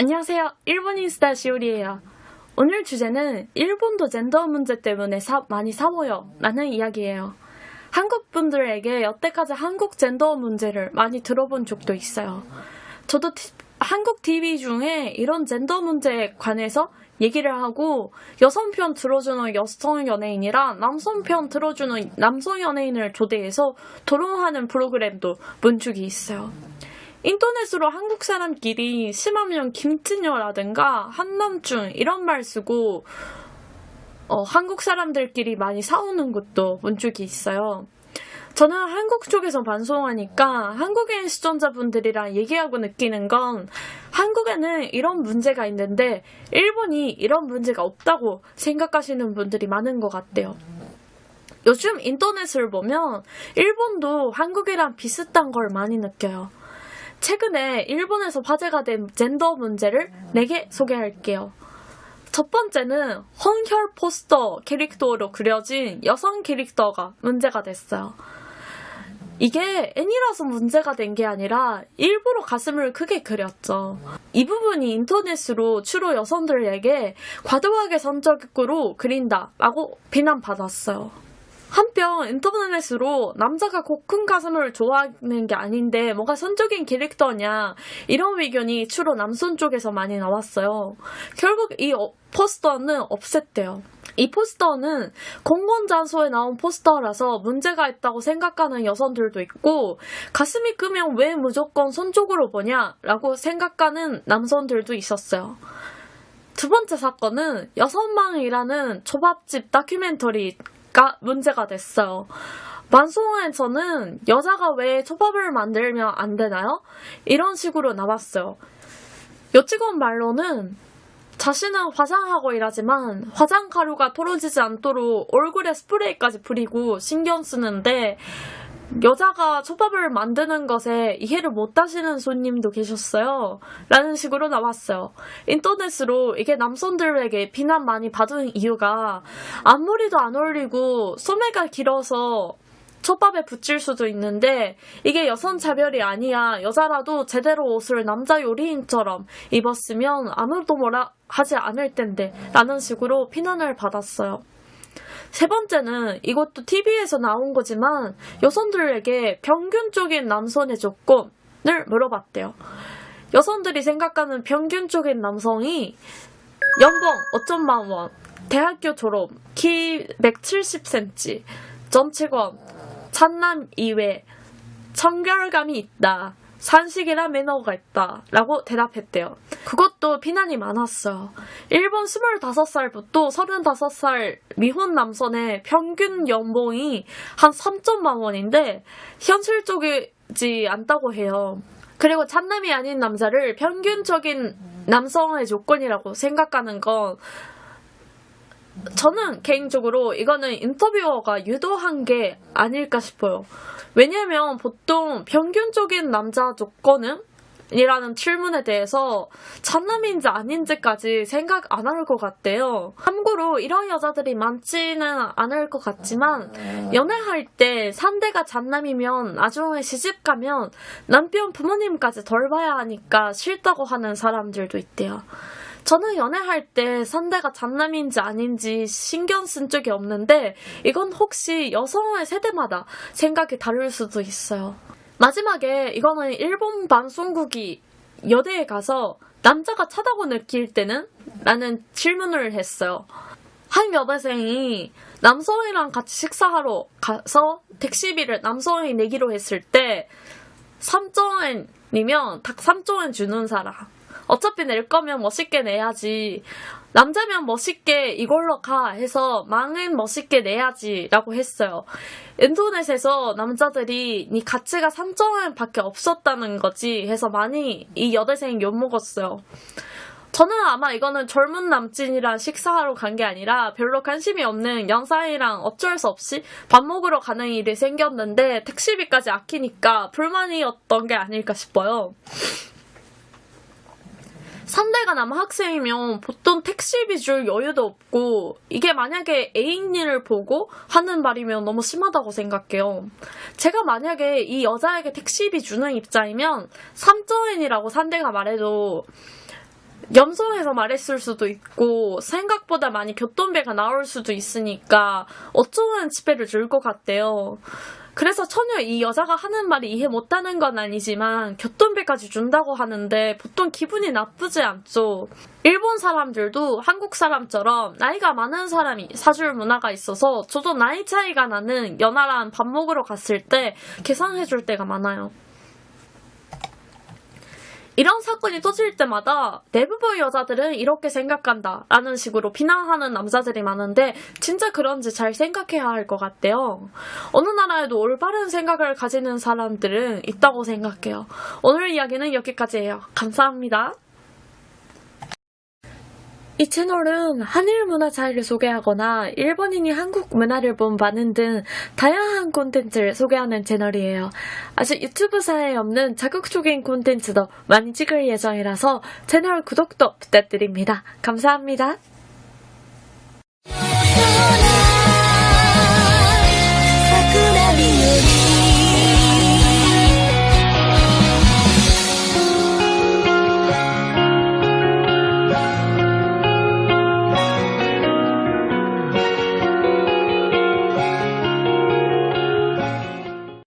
안녕하세요. 일본인스타 시오리예요. 오늘 주제는 일본도 젠더 문제 때문에 사- 많이 싸워요 라는 이야기예요. 한국 분들에게 여태까지 한국 젠더 문제를 많이 들어본 적도 있어요. 저도 티- 한국 TV 중에 이런 젠더 문제에 관해서 얘기를 하고 여성 편 들어주는 여성 연예인이랑 남성 편 들어주는 남성 연예인을 초대해서 토론하는 프로그램도 본 적이 있어요. 인터넷으로 한국 사람끼리 심하면 김치녀라든가 한남충 이런 말 쓰고 어, 한국 사람들끼리 많이 싸우는 것도 본 적이 있어요. 저는 한국 쪽에서 방송하니까 한국인 시청자분들이랑 얘기하고 느끼는 건 한국에는 이런 문제가 있는데 일본이 이런 문제가 없다고 생각하시는 분들이 많은 것 같아요. 요즘 인터넷을 보면 일본도 한국이랑 비슷한 걸 많이 느껴요. 최근에 일본에서 화제가 된 젠더 문제를 4개 소개할게요. 첫 번째는 홍혈 포스터 캐릭터로 그려진 여성 캐릭터가 문제가 됐어요. 이게 애니라서 문제가 된 게 아니라 일부러 가슴을 크게 그렸죠. 이 부분이 인터넷으로 주로 여성들에게 과도하게 성적으로 그린다라고 비난받았어요. 한편 인터넷으로 남자가 꼭큰 가슴을 좋아하는 게 아닌데 뭐가 선적인 캐릭터냐 이런 의견이 주로 남성 쪽에서 많이 나왔어요. 결국 이 어- 포스터는 없앴대요. 이 포스터는 공원 장소에 나온 포스터라서 문제가 있다고 생각하는 여성들도 있고 가슴이 크면 왜 무조건 손 쪽으로 보냐라고 생각하는 남성들도 있었어요. 두 번째 사건은 여성망이라는 초밥집 다큐멘터리 가 문제가 됐어요. 방송에서는 여자가 왜 초밥을 만들면 안 되나요? 이런 식으로 나왔어요. 여직원 말로는 자신은 화장하고 일하지만 화장 가루가 떨어지지 않도록 얼굴에 스프레이까지 뿌리고 신경 쓰는데 여자가 초밥을 만드는 것에 이해를 못 하시는 손님도 계셨어요. 라는 식으로 나왔어요. 인터넷으로 이게 남성들에게 비난 많이 받은 이유가 앞머리도 안 어울리고 소매가 길어서 솥밥에 붙일 수도 있는데 이게 여성 차별이 아니야. 여자라도 제대로 옷을 남자 요리인처럼 입었으면 아무도 뭐라 하지 않을 텐데 라는 식으로 비난을 받았어요. 세 번째는 이것도 TV에서 나온 거지만 여성들에게 평균적인 남성의 조건을 물어봤대요. 여성들이 생각하는 평균적인 남성이 연봉 5천만 원, 대학교 졸업, 키 170cm, 전체권, 찬남 이외, 청결감이 있다. 산식이나 매너가 있다. 라고 대답했대요. 그것도 비난이 많았어요. 일본 25살부터 35살 미혼 남성의 평균 연봉이 한 3천만 원인데 현실적이지 않다고 해요. 그리고 찬남이 아닌 남자를 평균적인 남성의 조건이라고 생각하는 건 저는 개인적으로 이거는 인터뷰어가 유도한 게 아닐까 싶어요. 왜냐면 보통 평균적인 남자 조건은? 이라는 질문에 대해서 잔남인지 아닌지까지 생각 안 할 것 같대요. 참고로 이런 여자들이 많지는 않을 것 같지만 연애할 때 상대가 잔남이면 나중에 시집 가면 남편 부모님까지 덜 봐야 하니까 싫다고 하는 사람들도 있대요. 저는 연애할 때 상대가 잔남인지 아닌지 신경 쓴 적이 없는데 이건 혹시 여성의 세대마다 생각이 다를 수도 있어요. 마지막에 이거는 일본 방송국이 여대에 가서 남자가 차다고 느낄 때는? 라는 질문을 했어요. 한 여대생이 남성이랑 같이 식사하러 가서 택시비를 남성이 내기로 했을 때 3조엔이면 딱 3조엔 주는 사람. 어차피 낼 거면 멋있게 내야지. 남자면 멋있게 이걸로 가 해서 망은 멋있게 내야지 라고 했어요. 인터넷에서 남자들이 네 가치가 3조엔밖에 없었다는 거지 해서 많이 이 여대생이 욕먹었어요. 저는 아마 이거는 젊은 남친이랑 식사하러 간 게 아니라 별로 관심이 없는 영상이랑 어쩔 수 없이 밥 먹으러 가는 일이 생겼는데 택시비까지 아끼니까 불만이었던 게 아닐까 싶어요. 상대가 남학생이면 보통 택시비 줄 여유도 없고 이게 만약에 애인을 보고 하는 말이면 너무 심하다고 생각해요. 제가 만약에 이 여자에게 택시비 주는 입장이면 3조엔이라고 상대가 말해도 염소해서 말했을 수도 있고 생각보다 많이 교통비가 나올 수도 있으니까 어쩌면 지폐를 줄 것 같대요. 그래서 전혀 이 여자가 하는 말이 이해 못하는 건 아니지만 교통비까지 준다고 하는데 보통 기분이 나쁘지 않죠. 일본 사람들도 한국 사람처럼 나이가 많은 사람이 사줄 문화가 있어서 저도 나이 차이가 나는 연하랑 밥 먹으러 갔을 때 계산해 줄 때가 많아요. 이런 사건이 터질 때마다 대부분 여자들은 이렇게 생각한다 라는 식으로 비난하는 남자들이 많은데 진짜 그런지 잘 생각해야 할 것 같대요. 어느 나라에도 올바른 생각을 가지는 사람들은 있다고 생각해요. 오늘 이야기는 여기까지예요. 감사합니다. 이 채널은 한일 문화 차이를 소개하거나 일본인이 한국 문화를 본 반응 등 다양한 콘텐츠를 소개하는 채널이에요. 아직 유튜브사에 없는 자극적인 콘텐츠도 많이 찍을 예정이라서 채널 구독도 부탁드립니다. 감사합니다.